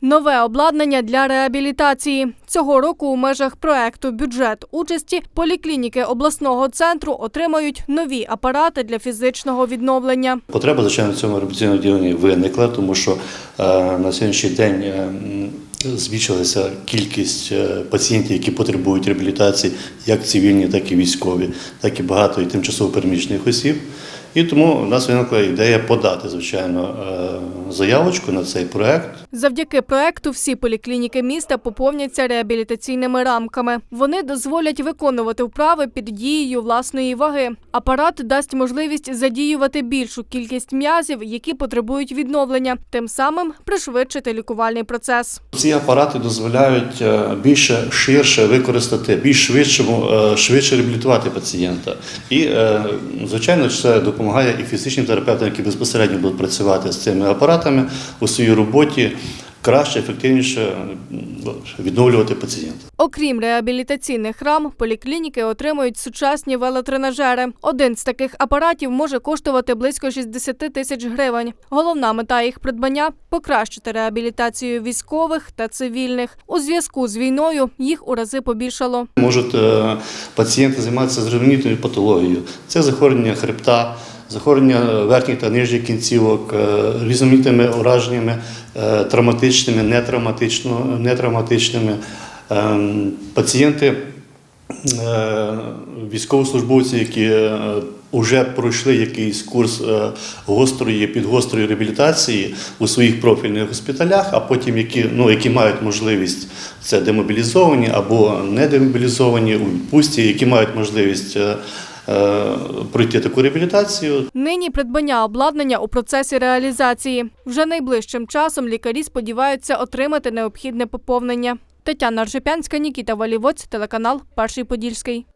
Нове обладнання для реабілітації цього року у межах проекту бюджет участі поліклініки обласного центру отримають нові апарати для фізичного відновлення. Потреба, звичайно, в цьому реабілітаційному відділенні виникла, тому що е, на сьогоднішній день е, збільшилася кількість е, пацієнтів, які потребують реабілітації, як цивільні, так і військові, так і багато і тимчасово переміщених осіб. І тому у нас виникла ідея подати, звичайно, е, заявочку на цей проект. Завдяки проекту всі поліклініки міста поповняться реабілітаційними рамками. Вони дозволять виконувати вправи під дією власної ваги. Апарат дасть можливість задіювати більшу кількість м'язів, які потребують відновлення, тим самим пришвидшити лікувальний процес. Ці апарати дозволяють е, більше ширше використати, більш швидшому, е, швидше реабілітувати пацієнта. І, е, звичайно, це допомагає і фізичним терапевтам, які безпосередньо будуть працювати з цими апаратами у своїй роботі краще, ефективніше відновлювати пацієнта. Окрім реабілітаційних рам, поліклініки отримують сучасні велотренажери. Один з таких апаратів може коштувати близько 60 тисяч гривень. Головна мета їх придбання покращити реабілітацію військових та цивільних. У зв'язку з війною їх у рази побільшало. Можуть е, пацієнти займатися зрівнітою патологією. Це захворювання хребта, захворювання верхніх та нижніх кінцівок, е, різноманітними ураженнями, е, травматичними, нетравматичними. Ем, Пацієнти, е, військовослужбовці, які вже пройшли якийсь курс гострої, підгострої реабілітації у своїх профільних госпіталях, а потім які, ну, які мають можливість це демобілізовані або не демобілізовані у відпустці, які мають можливість пройти таку реабілітацію, Нині придбання обладнання у процесі реалізації. Вже найближчим часом лікарі сподіваються отримати необхідне поповнення. Тетяна Ржепянська, Нікіта Валівоць, телеканал Перший Подільський.